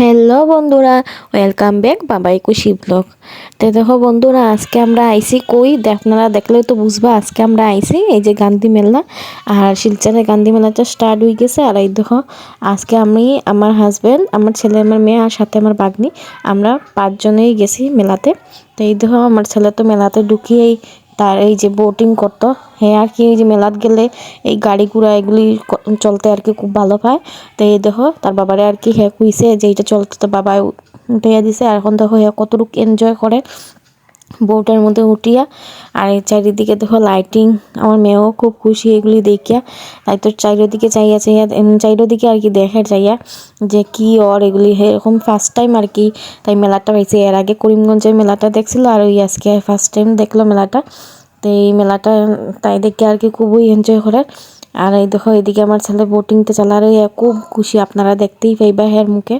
Hello বন্ধুরা, welcome back বাবাই কুশি ব্লগ। তো দেখো বন্ধুরা, আজকে আমরা আইসি কই? আপনারা দেখলেও তো বুঝবা, আজকে আমরা আইসি এই যে গান্ধী মেলা। আর শিলচরে গান্ধী মেলাটা স্টার্ট হয়ে গেছে। আর এই দেখো, আজকে আমি, আমার হাজব্যান্ড আমার ছেলে, আমার মেয়ে, আর সাথে আমার বাগনি আমরা পাঁচজনেই গেছি মেলাতে। তো এই দেখো, আমার ছেলে তো মেলাতে ঢুকিয়েই তার এই যে বোটিং করত। হ্যাঁ আর কি, এই যে মেলাত গেলে এই গাড়ি ঘোড়া এগুলি চলতে আর কি খুব ভালো পায়। তো এই দেখো, তার বাবারে আর কি হ্যাঁ কুইছে যে এটা চলতে তো বাবাই উঠাইয়া দিছে। আর এখন দেখো হ্যাঁ কতটুকু এনজয় করে। বউটার মধ্যে উঠিয়া, আর চারিদিকে দেখো লাইটিং আমার মেয়েও খুব খুশি এগুলি দেখিয়া। তাই তো চারিদিকে চাইয়া চাইয়া চারিদিকে আর কি দেখার চাইয়া যে কি ওর এগুলি। এরকম ফার্স্ট টাইম আর কি, তাই মেলাটা পাইছে এর আগে করিমগঞ্জের মেলাটা দেখছিল, আর ওই আজকে ফার্স্ট টাইম দেখল মেলাটা। তো এই মেলাটা, তাই দেখে আর কি খুবই এনজয় করে আর এই দেখো, এদিকে আমার ছেলে বোটিংতে চালার খুব খুশি, আপনারা দেখতেই পাইবা হের মুখে।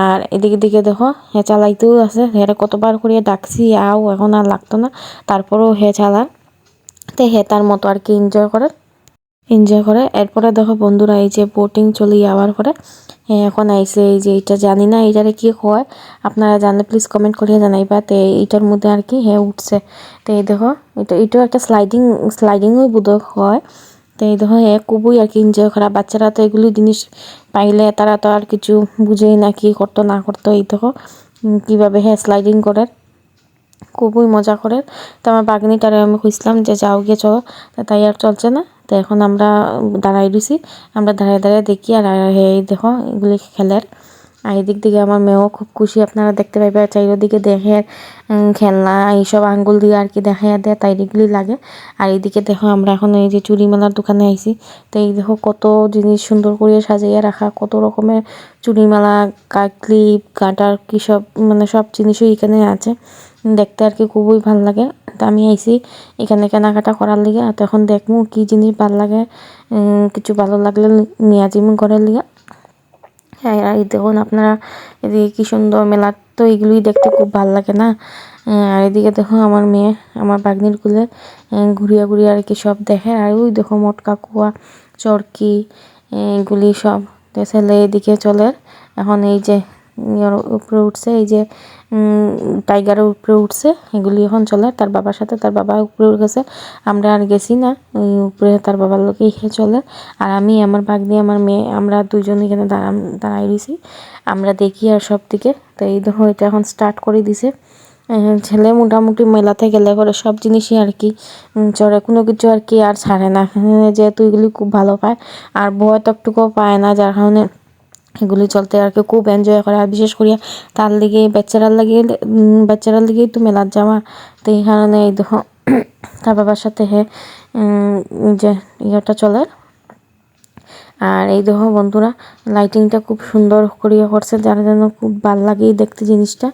আর এদিকে দিকে দেখো, হে চালাইতেও আছে। হেরে কতবার করিয়া ডাকছি, আও, এখন আর লাগতো না। তারপরেও হে চালা তো হে তার মতো আর কি এনজয় করে। এনজয় করে। এরপরে দেখো বন্ধুরা, এই যে বোটিং চলে যাওয়ার পরে এখন আইসে, এই যে এটা জানি না এটারে কি হয়। আপনারা জানলে প্লিজ কমেন্ট করিয়া জানাইবা। তো এইটার মধ্যে আর কি হ্যাঁ উঠছে। তো এই দেখো, এটা, এটাও একটা স্লাইডিং স্লাইডিংও বোধক হয়। তো এই এ খুবই আর কি এনজয় করা। বাচ্চারা তো এগুলি জিনিস পাইলে তারা তো আর কিছু বুঝেই না কি করতো, না করতো। এই দেখো কীভাবে হ্যাঁ স্লাইডিং করে। খুবই মজা করে। তো আমার বাগনিটারে আমি খুঁজলাম যে যাও গিয়ে চলো। তাই আর চলছে না। তো এখন আমরা দাঁড়াই দিছি আমরা দাঁড়ায় দাঁড়ায় দেখি আর এই দেখো, এগুলি খেলার। আর এদিক দিকে আমার মেয়েও খুব খুশি। আপনারা দেখতে পাইবে চারিদিকে দেখে খেলনা, এইসব আঙ্গুল দিয়ে আর কি দেখা দেয় তাই এগুলি লাগে। আর এইদিকে দেখো, আমরা এখন এই যে চুরি মেলার দোকানে আইছি। তো এই দেখো কত জিনিস সুন্দর করে সাজিয়ে রাখা, কত রকমের চুরি মেলা ক্লিপ কাটার কি সব মানে সব জিনিসই এখানে আছে। দেখতে আর কি খুবই ভালো লাগে। তো আমি আইছি এখানে কেনাকাটা করার লিগে। তো এখন দেখমু কি জিনিস ভালো লাগে কিছু ভালো লাগলে নিয়ে যাব ঘরের লিগে। হ্যাঁ এই দেখুন আপনারা এদিকে কি সুন্দর মেলা তো এগুলোই দেখতে খুব ভালো লাগে না? আহ, আর এদিকে দেখো আমার মেয়ে আমার বাগনির কুলে ঘুরিয়া ঘুরিয়া আর কি সব দেখে। আর ওই দেখো মটকা কুয়া চরকি এগুলি সব ছেলে এদিকে চলে। এখন এই যে উপরে উঠছে এই যে উম, টাইগারের উপরে উঠছে এগুলি এখন চলে তার বাবার সাথে তার বাবা উপরে উঠে গেছে। আমরা আর গেছি না উপরে তার বাবার লোকে ইহে চলে। আর আমি আমার বাগনি আমার মেয়ে আমরা দুজন এখানে দাঁড়া দাঁড়াই রয়েছি। আমরা দেখি আর সব দিকে তো এই দেখো এটা এখন স্টার্ট করে দিছে। ছেলে মোটামুটি মেলাতে গেলে করে সব জিনিসই আর কি চড়ে। কোনো কিছু আর কি আর ছাড়ে না। যেহেতু এগুলি খুব ভালো পায় আর ভয় তো একটুকুও পায় না যার কারণে এগুলি চলতে আর কি খুব এনজয় করে। আর বিশেষ করিয়া তার লিগে বাচ্চারার লাগে উম, বাচ্চারার লিগেই তো মেলার যাওয়া তো এই কারণে এই দেখো তার বাবার সাথে হে যে ইয়েটা চলে। আর এই দেখো বন্ধুরা লাইটিংটা খুব সুন্দর করিয়া করছে যার জন্য খুব ভালো লাগে দেখতে জিনিসটা।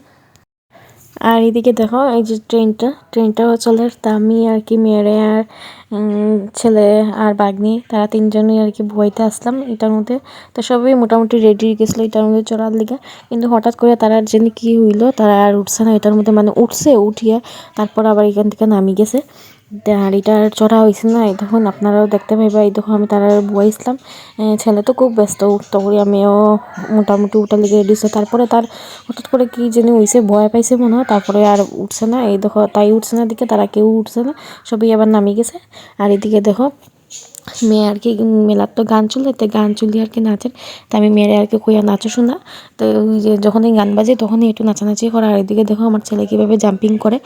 আর এদিকে দেখো এই যে ট্রেনটা ট্রেনটাও চলে তা আমি আর কি মেয়েরে আর ছেলে আর বাগনি তারা তিনজনই আর কি বইতে আসলাম এটার মধ্যে। তো সবই মোটামুটি রেডি গেছিল এটার মধ্যে চড়ার লিগে। কিন্তু হঠাৎ করে তারা জানি কি হইল, তারা আর উঠছে না এটার মধ্যে মানে উঠছে, উঠিয়ে তারপর আবার এখান থেকে নামি গেছে। আর এটা আর চড়া হয়েছে না, এই আপনারাও দেখতে পাইবা, এই দেখো আমি তারা বইছিলাম ছেলে তো খুব ব্যস্ত, উঠতে করি আমিও মোটামুটি উঠার লিগে রেডি তারপরে তার হঠাৎ করে কি জানি হয়েছে ভয় পাইছে মনে হয়, তারপরে আর উঠছে না, এই দেখো, তাই উঠছে না দিকে, তারা কেউ উঠছে না, সবই আবার নামি গেছে। আর এদিকে দেখো, মেয়ে আর কি মেলার তো গান চলে, তো গান চলি আর কি নাচের তা আমি মেয়ের আর কি কইয়া নাচো শোনা। তো যখনই গান বাজে তখনই একটু নাচানাচি করা। আর এদিকে দেখো আমার ছেলে কীভাবে জাম্পিং করে।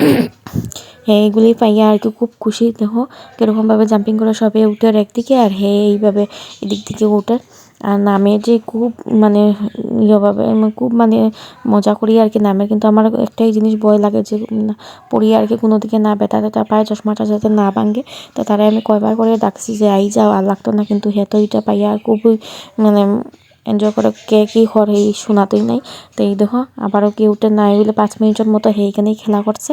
এইগুলি পাইয়া আর কি খুব খুশি। দেখো, কীরকমভাবে জাম্পিং করে সবে উঠে আর একদিকে, আর হে এইভাবে এদিক থেকে উঠে আর নামে যে খুব মানে ইয়েভাবে মানে খুব মানে মজা করি আর কি নামের কিন্তু আমার একটাই জিনিস ভয় লাগে যে পড়ি আর কি কোনো দিকে না বেটা টেটা পায়, চশমাটা যাতে না ভাঙে। তো তারা আমি কয়বার করে ডাকছি যে, আই যাও, আর লাগতো না কিন্তু হেতো এটা পাইয়া খুবই মানে এনজয় করে কে কি হর এই শোনাতেই নাই। তো এই দেখো আবারও কি উঠে নাই বলে পাঁচ মিনিটের মতো এইখানেই খেলা করছে।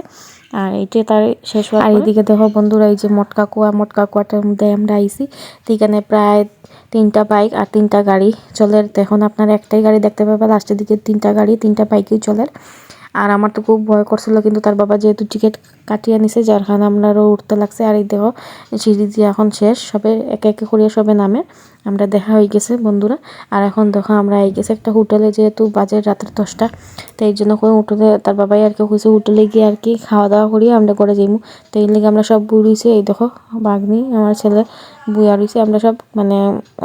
আর এইটাই তার শেষ হওয়ার আর এদিকে দেখো বন্ধুরা এই যে মটকা কুয়া মটকা কুয়াটার মধ্যে আমরা আইসি তো এখানে প্রায় তিনটা বাইক আর তিনটা গাড়ি চলে। এখন আপনারা একটাই গাড়ি দেখতে পাবেন। লাস্টের দিকে তিনটা গাড়ি তিনটা বাইকই চলে। আর আমার তো খুব ভয় করছিল, কিন্তু তার বাবা যেহেতু টিকিট কাটিয়ে নিছে, যার কারণে আপনারও উঠতে লাগছে। আর এই দেখো সিঁড়ি দিয়ে এখন শেষ, সবে একে একে করিয়া সবে নামে। আমরা দেখা হয়ে গেছে, বন্ধুরা। আর এখন দেখো, আমরা এই গেছে একটা হোটেলে, যেহেতু বাজে রাতের দশটা, তো এই জন্য করে হোটেলে, তার বাবাই আর কি হয়েছে হোটেলে গিয়ে আর কি খাওয়া দাওয়া করিয়ে আমরা করে যাইমু। তো এই লেগে আমরা সব বুড়িছে এই দেখো বাগনি আমার ছেলে বুয়া রয়েছে আমরা সব মানে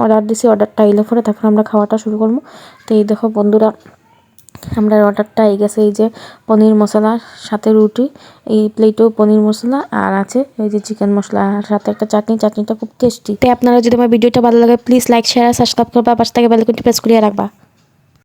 অর্ডার দিছি অর্ডারটা এলে পরে, তারপর আমরা খাওয়াটা শুরু করব তো এই দেখো, বন্ধুরা আমরা অর্ডারটা এই গেছে, এই যে পনির মশলার সাথে রুটি, এই প্লেটেও পনির মশলা আর আছে এই যে চিকেন মশলা আর সাথে একটা চাটনি, চাটনিটা খুব টেস্টি তাই আপনারা যদি আমার ভিডিওটা ভালো লাগে প্লিজ লাইক শেয়ার সাবস্ক্রাইব করবা, পাশ থেকে বেলকনটি প্রেস করিয়ে রাখবা।